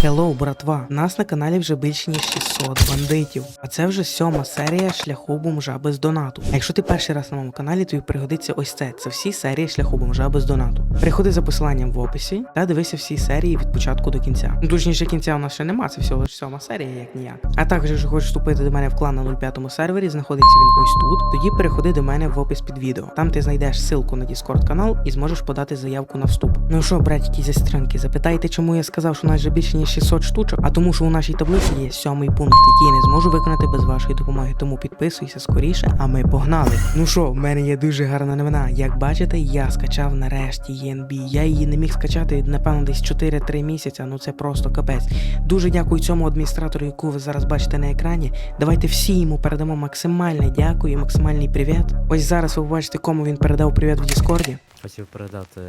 Хеллоу, братва! Нас на каналі вже більше ніж 600 бандитів. А це вже сьома серія шляху бомжа без донату. А якщо ти перший раз на моєму каналі, тобі пригодиться ось це. Це всі серії шляху бомжа без донату. Переходи за посиланням в описі та дивися всі серії від початку до кінця. Ну, точніше, кінця у нас ще нема, це всього лише сьома серія, як ніяк. А також, якщо хочеш вступити до мене в клан на 05 сервері, знаходиться він ось тут. Тоді переходи до мене в опис під відео. Там ти знайдеш ссылку на Discord канал і зможеш подати заявку на вступ. Ну що, братики зі стрінки, запитайте, чому я сказав, що у нас вже більше ніж 600 штучок, а тому, що у нашій таблиці є сьомий пункт, який я не зможу виконати без вашої допомоги. Тому підписуйся скоріше, а ми погнали. Ну що, в мене є дуже гарна новина. Як бачите, я скачав нарешті ЄНБ. Я її не міг скачати, напевно, десь 4-3 місяця. Ну це просто капець. Дуже дякую цьому адміністратору, яку ви зараз бачите на екрані. Давайте всі йому передамо максимальне дякую максимальний привіт. Ось зараз ви бачите, кому він передав привіт в Діскорді. Хотів передати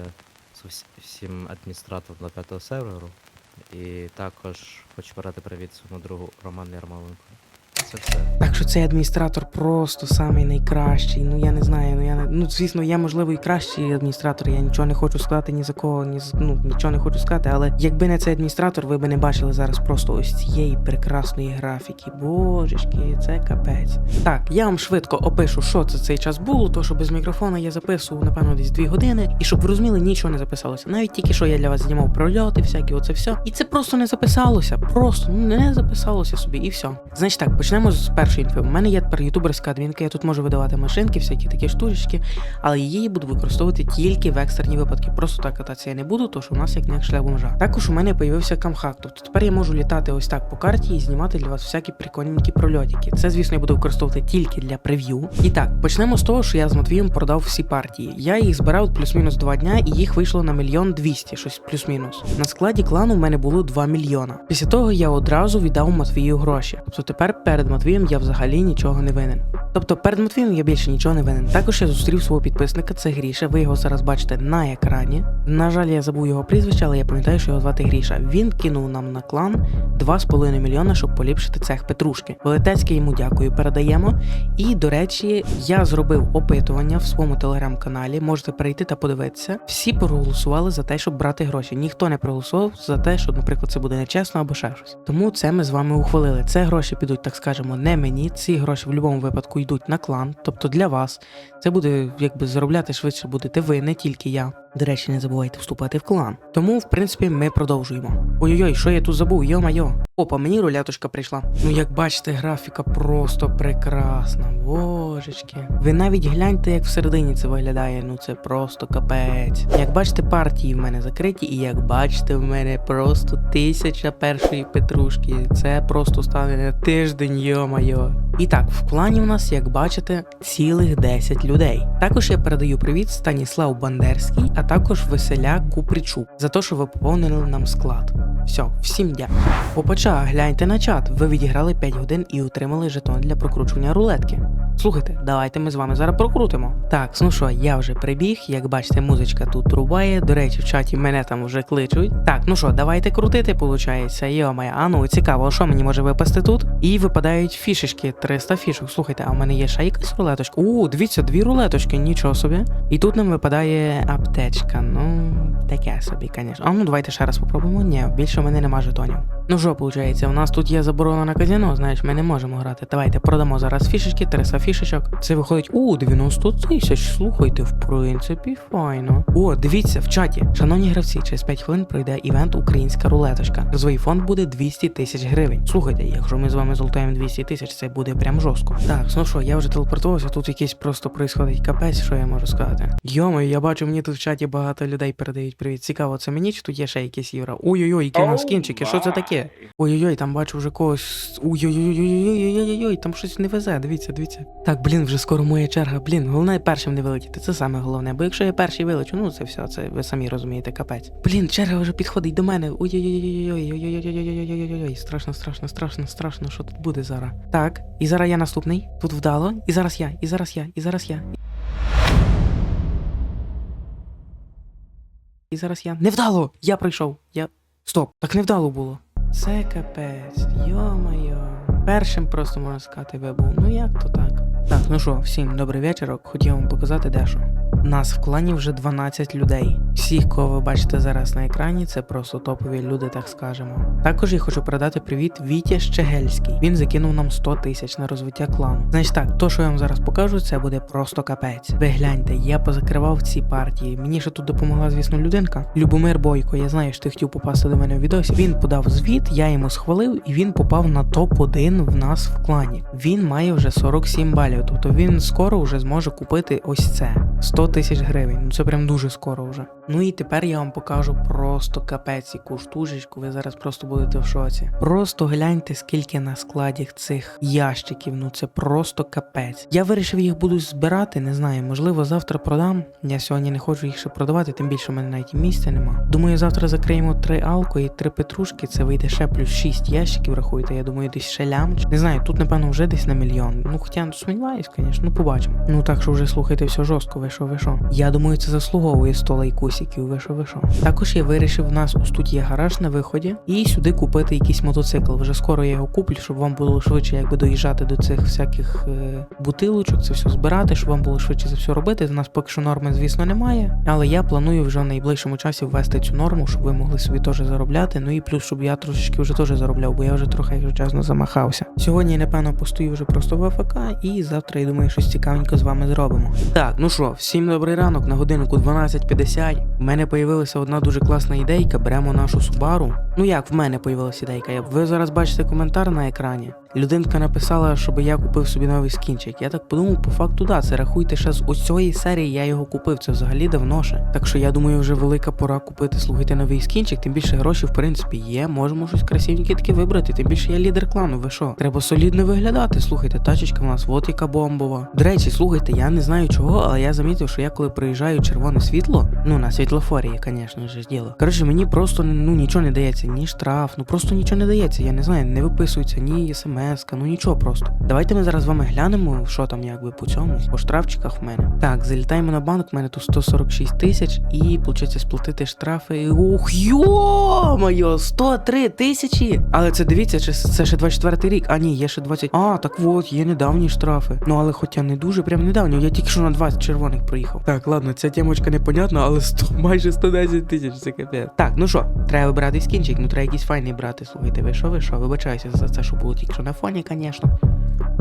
всім адміністраторам на п'ятого серверу. І також хочу передати привіт своєму другу Роману Ярмоленку. Це все. Так що цей адміністратор просто самий найкращий. Ну я не знаю. Ну я не ну звісно, я можливо і кращий адміністратор. Я нічого не хочу сказати ні за кого, ні з ну нічого не хочу сказати. Але якби не цей адміністратор, ви би не бачили зараз просто ось цієї прекрасної графіки. Божечки, це капець. Так, я вам швидко опишу, що це цей час було. То що без мікрофона я записував напевно десь дві години, і щоб ви розуміли, нічого не записалося. Навіть тільки що я для вас знімав прольоти, всякі оце все. І це просто не записалося. Просто не записалося собі, і все. Значить так, почнемо з першої інфи. У мене є тепер ютуберська адмінка, я тут можу видавати машинки, всякі такі штучки, але її буду використовувати тільки в екстрені випадки. Просто так кататися я не буду, тому що у нас як не шлях бомжа. Також у мене появився камхак. Тобто тепер я можу літати ось так по карті і знімати для вас всякі прикольненькі прольотики. Це, звісно, я буду використовувати тільки для прев'ю. І так, почнемо з того, що я з Матвієм продав всі партії. Я їх збирав плюс-мінус два дня, і їх вийшло на мільйон двісті, щось плюс-мінус. На складі клану в мене було 2 мільйона. Після того я одразу віддав Матвію гроші. Тобто тепер перед Матвієм я взагалі нічого не винен. Тобто перед Матвієм я більше нічого не винен. Також я зустрів свого підписника, це Гріша. Ви його зараз бачите на екрані. На жаль, я забув його прізвище, але я пам'ятаю, що його звати Гріша. Він кинув нам на клан 2,5 мільйона, щоб поліпшити цех Петрушки. Велетецьке йому дякую, передаємо. І до речі, я зробив опитування в своєму телеграм-каналі. Можете перейти та подивитися. Всі проголосували за те, щоб брати гроші. Ніхто не проголосував за те, що, наприклад, це буде нечесно або ще щось. Тому це ми з вами ухвалили. Це гроші підуть, так скажемо, не мені. Ці гроші в будь-якому випадку йдуть на клан, тобто для вас. Це буде якби заробляти швидше будете ви, не тільки я. До речі, не забувайте вступати в клан. Тому, в принципі, ми продовжуємо. Ой-ой-ой, що я тут забув? Йо-майо. Опа, мені руляточка прийшла. Ну, як бачите, графіка просто прекрасна. Божечки. Ви навіть гляньте, як всередині це виглядає. Ну це просто капець. Як бачите, партії в мене закриті, і як бачите, в мене просто тисяча першої петрушки. Це просто стане тиждень, йо-майо. І так, в плані у нас, як бачите, цілих 10 людей. Також я передаю привіт Станіслав Бандерський, а також Веселя Купричу за те, що ви поповнили нам склад. Все, всім дякую. Попача, гляньте на чат. Ви відіграли 5 годин і отримали жетон для прокручування рулетки. Слухайте, давайте ми з вами зараз прокрутимо. Так, ну що, я вже прибіг. Як бачите, музичка тут трубає. До речі, в чаті мене там вже кличуть. Так, ну що, давайте крутити, получається. Йо-моє, а ну цікаво, що мені може випасти тут? І випадають фішечки, 300 фішок. Слухайте, а в мене є ще якась рулеточка. У, дивіться, дві рулеточки, нічого собі. І тут нам випадає аптечка. Ну, таке собі, звісно. А ну давайте ще раз попробуємо. Ні, більше в мене нема жетонів. Ну що, виходить, у нас тут є заборона на казино, знаєш, ми не можемо грати. Давайте продамо зараз фішечки, 300 фішечок. Це виходить у 90 тисяч. Слухайте, в принципі, файно. О, дивіться в чаті. Шановні гравці, через 5 хвилин пройде івент Українська рулеточка. Призовий фонд буде 200 тисяч гривень. Слухайте, якщо ми з вами золотаємо 200 тисяч, це буде прям жорстко. Так, ну що, я вже телепортувався, тут якийсь просто происходить капець, що я можу сказати. Йомо, я бачу, мені тут в чаті багато людей передають привіт. Цікаво, це мені чи тут є ще якісь євро? Ой-ой-ой, які у нас кінчики, що це таке? Ой-ой-ой, там бачу вже когось. Ой-ой-ой, там щось не везе, дивіться, дивіться. Так, блін, вже скоро моя черга, блін. Головне першим не вилетіти, це саме головне. Бо якщо я перший вилечу, ну це все, це ви самі розумієте, капець. Блін, черга вже підходить до мене. Ой-ой-ой, страшно, страшно, страшно, страшно, що тут буде зараз. Так, і зараз я наступний. Тут вдало. І зараз я, і зараз я, і зараз я. І зараз я. Невдало! Я прийшов. Я. Стоп! Так невдало було. Це капець, йо-моє. Першим просто можна сказати ви був. Ну як то так? Так, ну що, всім добрий вечір. Хотів вам показати дещо. Нас в клані вже 12 людей. Всіх, кого ви бачите зараз на екрані, це просто топові люди, так скажемо. Також я хочу передати привіт Віті Щегельський. Він закинув нам 100 тисяч на розвиття клану. Значить так, то, що я вам зараз покажу, це буде просто капець. Ви гляньте, я позакривав ці партії. Мені ще тут допомогла, звісно, людинка. Любомир Бойко, я знаю, що ти хотів попасти до мене в відосі. Він подав звіт, я йому схвалив, і він попав на топ-1 в нас в клані. Він має вже 47 балів, тобто він скоро вже зможе купити ось це 100 тисяч гривень. Ну це прям дуже скоро вже. Ну і тепер я вам покажу просто капець яку штужечку. Ви зараз просто будете в шоці. Просто гляньте, скільки на складі цих ящиків. Ну це просто капець. Я вирішив їх буду збирати, не знаю, можливо, завтра продам. Я сьогодні не хочу їх ще продавати, тим більше в мене навіть місця нема. Думаю, завтра закриємо три алко і три петрушки. Це вийде ще плюс 6 ящиків, рахуйте. Я думаю, десь ще лямч. Не знаю, тут напевно вже десь на мільйон. Ну хоча ну, сумніваюсь, звісно, ну побачимо. Ну так що вже слухайте все жорстко, ви що, ви що. Я думаю, це заслуговує 100 лайкусиків, ви що, ви. Також я вирішив, в нас ось тут є гараж на виході, і сюди купити якийсь мотоцикл. Вже скоро я його куплю, щоб вам було швидше якби доїжджати до цих всяких е, бутилочок, це все збирати, щоб вам було швидше це все робити. У нас поки що норми, звісно, немає. Але я планую вже в найближчому часі ввести цю норму, щоб ви могли собі теж заробляти. Ну і плюс, щоб я трошечки вже теж заробляв, бо я вже трохи, якщо чесно, замахався. Сьогодні, напевно, постою вже просто в АФК, і завтра я думаю, щось цікавенько з вами зробимо. Так, ну що, всім добрий ранок на годиннику 12.50. У мене появилася одна дуже класна ідейка. Беремо нашу Subaru. Ну як в мене появилася ідейка? Ви зараз бачите коментар на екрані. Людинка написала, щоб я купив собі новий скінчик. Я так подумав, по факту, да, це рахуйте ще з ось цієї серії я його купив. Це взагалі давно ще. Так що я думаю, вже велика пора купити, слухайте, новий скінчик. Тим більше гроші, в принципі, є. Можемо щось красивеньке таке вибрати. Тим більше я лідер клану. Ви що? Треба солідно виглядати. Слухайте, тачечка в нас, от яка бомбова. До речі, слухайте, я не знаю чого, але я замітив, що я коли приїжджаю червоне світло, ну на світлофорі, звісно ж, діло. Коротше, мені просто ну нічого не дається, ні штраф, ну просто нічого не дається. Я не знаю, не виписується ні смс, ну нічого просто. Давайте ми зараз з вами глянемо, що там якби по цьому, по штрафчиках в мене. Так, залітаємо на банк, в мене тут 146 тисяч, і виходить сплатити штрафи. Ух, йо-моє, 103 тисячі. Але це дивіться, чи це ще 24 рік. А ні, є ще 20. А, так от, є недавні штрафи. Ну але хоча не дуже, прям недавні. Я тільки що на 20 червоних проїхав. Так, ладно, ця темочка непонятна, але 100, майже 110 тисяч, це капець. Так, ну що, треба вибирати скінчик, ну треба якийсь файний брати. Слухайте, ви що, ви що? Вибачаюся за це, що було тільки що на фоні, звісно.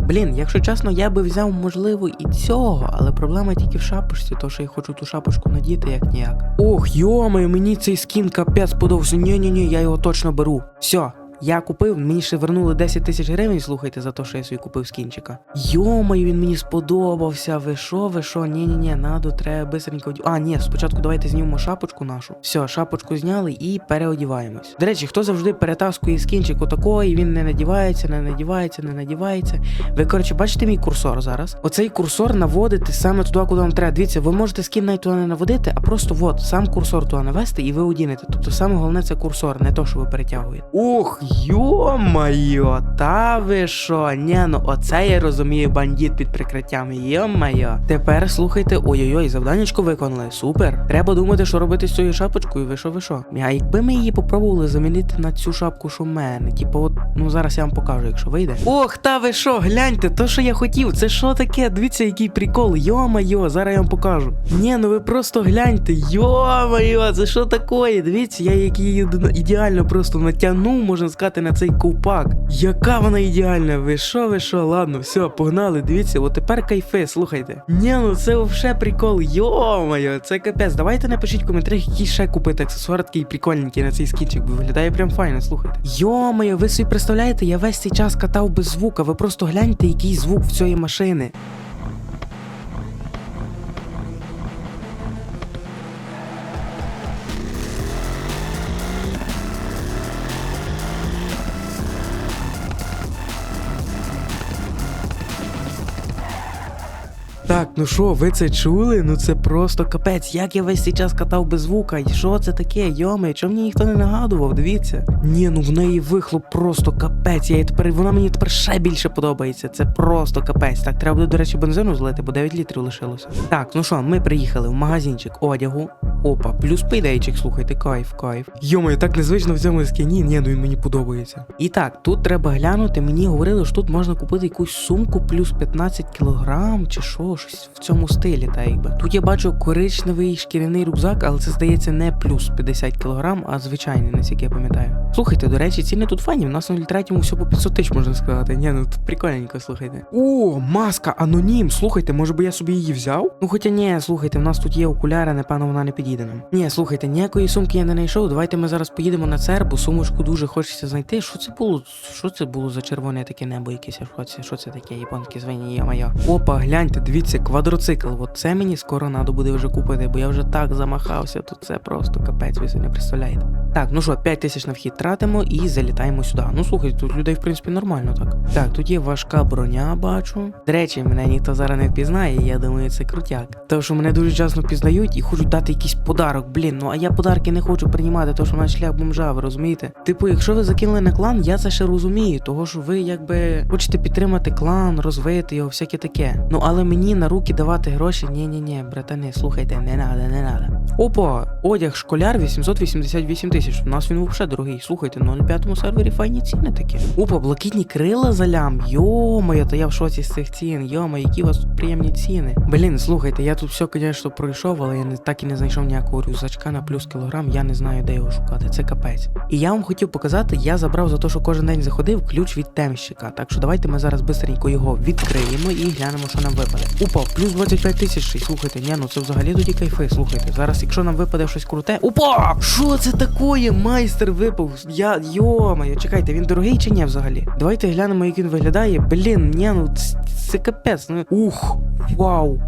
Блін, якщо чесно, я би взяв, можливо, і цього, але проблема тільки в шапочці, то що я хочу ту шапочку надіти як ніяк. Ох, йомай, мені цей скін капець подобався. Ні-ні-ні, я його точно беру. Все. Я купив, мені ще вернули 10 тисяч гривень, слухайте, за те, що я собі купив скінчика. Йомай, він мені сподобався. Ви що, ви що? Ні-ні-ні, надо, треба бистренько. А, ні, спочатку давайте знімемо шапочку нашу. Все, шапочку зняли і переодіваємось. До речі, хто завжди перетаскує скінчик отако, і він не надівається, не надівається, не надівається. Ви, коротше, бачите мій курсор зараз? Оцей курсор наводити саме туди, куди вам треба. Дивіться, ви можете скін навіть туди не наводити, а просто от сам курсор туди навести і ви одінете. Тобто саме головне це курсор, не то, що ви перетягуєте. Ух, йо-майо, та ви що? Ні, ну оце я розумію бандит під прикриттям. Йо-майо. Тепер слухайте, ой-ой-ой, завданнячко виконали. Супер. Треба думати, що робити з цією шапочкою. Ви що, ви що? А якби ми її попробували замінити на цю шапку, що в мене, типу, от, ну зараз я вам покажу, якщо вийде. Ох, та ви що, гляньте, то що я хотів, це що таке? Дивіться, який прикол. Йо-майо, зараз я вам покажу. Ні, ну ви просто гляньте, йо-майо, це що таке? Дивіться, я її ідеально просто натягнув, можна сказати, на цей ковпак. Яка вона ідеальна, ви що, ви що? Ладно, все, погнали, дивіться, от тепер кайфи, слухайте. Ні, ну це вообще прикол, йо-моє, це капець. Давайте напишіть в коментарях, які ще купити аксесуар такий прикольненький на цей скінчик, бо виглядає прям файно, слухайте. Йо-моє, ви собі представляєте, я весь цей час катав без звука, ви просто гляньте, який звук в цієї машини. Так, ну що, ви це чули? Ну це просто капець. Як я весь цей час катав без звука? І що це таке? Йоме, чому мені ніхто не нагадував? Дивіться. Ні, ну в неї вихлоп просто капець. Я її тепер вона мені тепер ще більше подобається. Це просто капець. Так, треба буде, до речі, бензину злити, бо 9 літрів лишилося. Так, ну що, ми приїхали в магазинчик одягу. Опа, плюс пейдейчик, слухайте, кайф, кайф. Йоме, так незвично в цьому скіні. Ні, ну він мені подобається. І так, тут треба глянути. Мені говорили, що тут можна купити якусь сумку плюс 15 кілограм, чи що, щось в цьому стилі, та якби. Тут я бачу коричневий шкіряний рюкзак, але це здається не плюс 50 кілограм, а звичайний, наскільки я пам'ятаю. Слухайте, до речі, ціни тут файні. В нас на 03 все по 500 тисяч можна сказати. Ні, ну тут прикольненько, слухайте. О, маска, анонім. Слухайте, може би я собі її взяв? Ну хоча ні, слухайте, в нас тут є окуляри, напевно, вона не підійде нам. Ні, слухайте, ніякої сумки я не знайшов. Давайте ми зараз поїдемо на цер, бо сумочку дуже хочеться знайти. Що це було? Що це було за червоне таке небо якесь? Що це? Що це таке? Японське звені, є моя. Опа, гляньте, дивіться, квадроцикл. От це мені скоро надо буде вже купити, бо я вже так замахався. Тут це просто капець, ви собі не представляєте. Так, ну що, 5 тисяч на вхід тратимо і залітаємо сюди. Ну слухайте, тут людей в принципі нормально так. Так, тут є важка броня, бачу. До речі, мене ніхто зараз не впізнає, я думаю, це крутяк. Тому що мене дуже часто пізнають і хочуть дати якийсь подарок. Блін, ну а я подарки не хочу приймати, тому що в нас шлях бомжа, ви розумієте? Типу, якщо ви закинули на клан, я це ще розумію, того що ви якби хочете підтримати клан, розвити його, всяке таке. Ну але мені на руки давати гроші, ні, ні, ні, братани, слухайте, не надо, не надо. Опа, одяг школяр 888 тисяч. У нас він взагалі дорогий. Слухайте, ну на п'ятому сервері файні ціни такі. Опа, блакитні крила за лям. Йо-моє, то я в шоці з цих цін. Йо-моє, які у вас приємні ціни. Блін, слухайте, я тут все, звісно, пройшов, але я не так і не знайшов ніякого рюкзачка на плюс кілограм. Я не знаю, де його шукати. Це капець. І я вам хотів показати, я забрав за те, що кожен день заходив ключ від темщика. Так що давайте ми зараз бистренько його відкриємо і глянемо, що нам випаде. Опа, плюс 25 тисяч. Слухайте, ні, ну це взагалі тоді кайфи. Слухайте, зараз, якщо нам випаде щось круте. Опа! Що це такое? Майстер випав. Я йо-моє, чекайте, він дорогий чи ні взагалі? Давайте глянемо, як він виглядає. Блін, ні, ну це, капець. Ну ух, вау.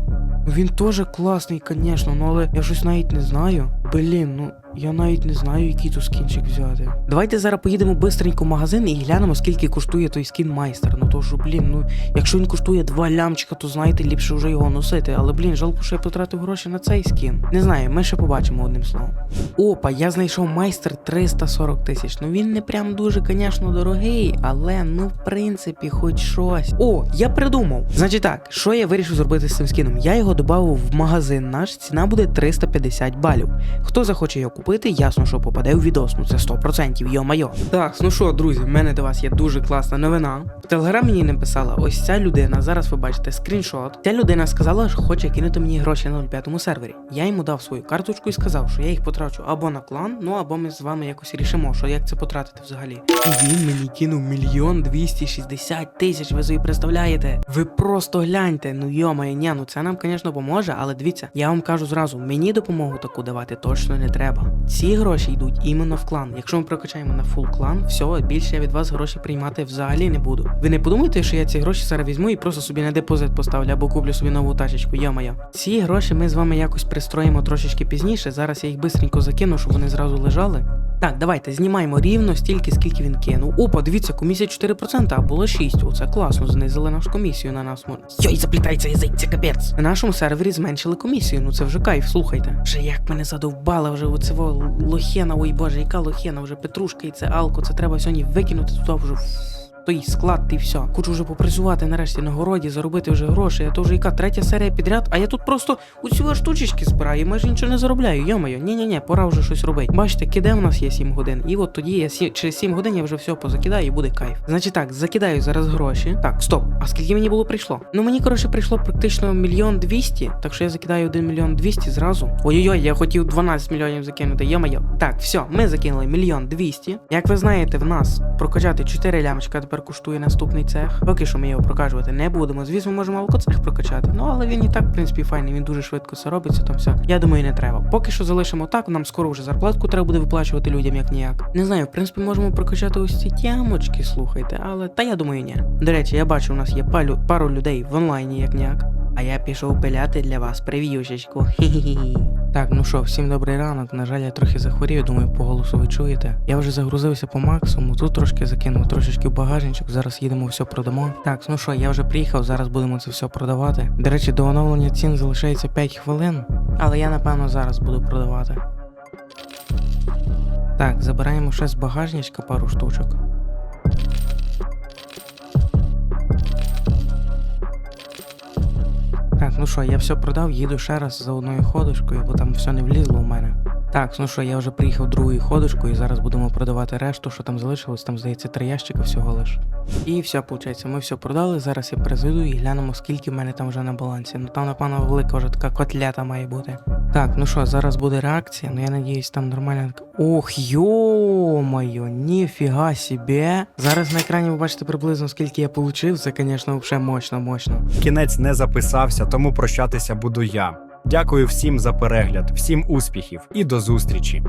Він теж класний, звісно, ну але я щось навіть не знаю. Блін, ну я навіть не знаю, який тут скінчик взяти. Давайте зараз поїдемо бистренько в магазин і глянемо, скільки коштує той скін майстер. Ну то що, блін, ну якщо він коштує 2 лямчика, то знаєте, ліпше вже його носити. Але блін, жалко, що я потратив гроші на цей скін. Не знаю, ми ще побачимо одним словом. Опа, я знайшов майстер 340 тисяч. Ну він не прям дуже, звісно, дорогий, але ну в принципі, хоч щось. О, я придумав. Значить так, що я вирішив зробити з цим скіном? Я його додав в магазин наш, ціна буде 350 балів. Хто захоче його купити, ясно, що попаде у відос. Ну це 100%, йо-майо. Так, ну що, друзі, в мене до вас є дуже класна новина. В телеграм мені написала ось ця людина. Зараз ви бачите скріншот. Ця людина сказала, що хоче кинути мені гроші на 05 сервері. Я йому дав свою карточку і сказав, що я їх потрачу або на клан, ну або ми з вами якось рішимо, що як це потратити взагалі. І він мені кинув мільйон двісті шістдесят тисяч. Ви собі представляєте? Ви просто гляньте. Ну йомає, ні, ну це нам, звісно, поможе, але дивіться, я вам кажу зразу, мені допомогу таку давати точно не треба. Ці гроші йдуть іменно в клан. Якщо ми прокачаємо на фул клан, все, більше я від вас гроші приймати взагалі не буду. Ви не подумайте, що я ці гроші зараз візьму і просто собі на депозит поставлю або куплю собі нову тачечку, йомaya. Ці гроші ми з вами якось пристроїмо трошечки пізніше. Зараз я їх бистренько закину, щоб вони зразу лежали. Так, давайте знімаємо рівно стільки, скільки він кинув. Опа, дивіться, комісія 4%, а було 6. Оце класно, знизили нашу комісію на нас. Йой, заплітається язик, це капець. На нашому сервері зменшили комісію. Ну це вже кайф, слухайте. Вже як мене задовбала вже оце во лохена, ой боже, яка лохена, вже петрушка і це алко, це треба сьогодні викинути туди вже. Той склад, і все. Хочу вже попрацювати нарешті на городі, заробити вже гроші. А то вже яка третя серія підряд, а я тут просто усі штучечки збираю, і майже нічого не заробляю. Йомайо, ні-ні-ні, пора вже щось робити. Бачите, киде у нас є 7 годин. І от тоді я сі... через 7 годин я вже все позакидаю і буде кайф. Значить так, закидаю зараз гроші. Так, стоп. А скільки мені було прийшло? Ну мені коротше прийшло практично мільйон двісті, так що я закидаю 1 мільйон двісті зразу. Ой-ой-ой, я хотів 12 мільйонів закинути. Йомайо. Так, все, ми закинули мільйон двісті. Як ви знаєте, в нас прокачати 4 лямчика тепер коштує наступний цех. Поки що ми його прокачувати не будемо. Звісно, можемо алкоцех прокачати. Ну але він і так, в принципі, файний, він дуже швидко це робиться, то все. Я думаю, не треба. Поки що залишимо так, нам скоро вже зарплатку треба буде виплачувати людям як ніяк. Не знаю, в принципі, можемо прокачати ось ці тямочки, слухайте, але та я думаю, ні. До речі, я бачу, у нас є палю, пару людей в онлайні як ніяк. А я пішов пиляти для вас прев'юшечку. Так, ну що, всім добрий ранок. На жаль, я трохи захворів, думаю, по голосу ви чуєте. Я вже загрузився по максимуму, тут трошки закинув трошечки в багажничок, зараз їдемо все продамо. Так, ну що, я вже приїхав, зараз будемо це все продавати. До речі, до оновлення цін залишається 5 хвилин, але я напевно зараз буду продавати. Так, забираємо ще з багажничка пару штучок. Так, ну що, я все продав, їду ще раз за одною ходочкою, бо там все не влізло у мене. Так, ну що, я вже приїхав другою ходочкою і зараз будемо продавати решту, що там залишилось, там здається три ящика всього лиш. І все, виходить, ми все продали. Зараз я перезайду і глянемо, скільки в мене там вже на балансі. Ну там, напевно, велика вже така котлета має бути. Так, ну що, зараз буде реакція, ну я надіюсь, там нормально. Ох, йо-моє, ніфіга собі. Зараз на екрані ви бачите приблизно скільки я получив. Це, звісно, взагалі мощно, мощно. Кінець не записався, тому прощатися буду я. Дякую всім за перегляд, всім успіхів і до зустрічі.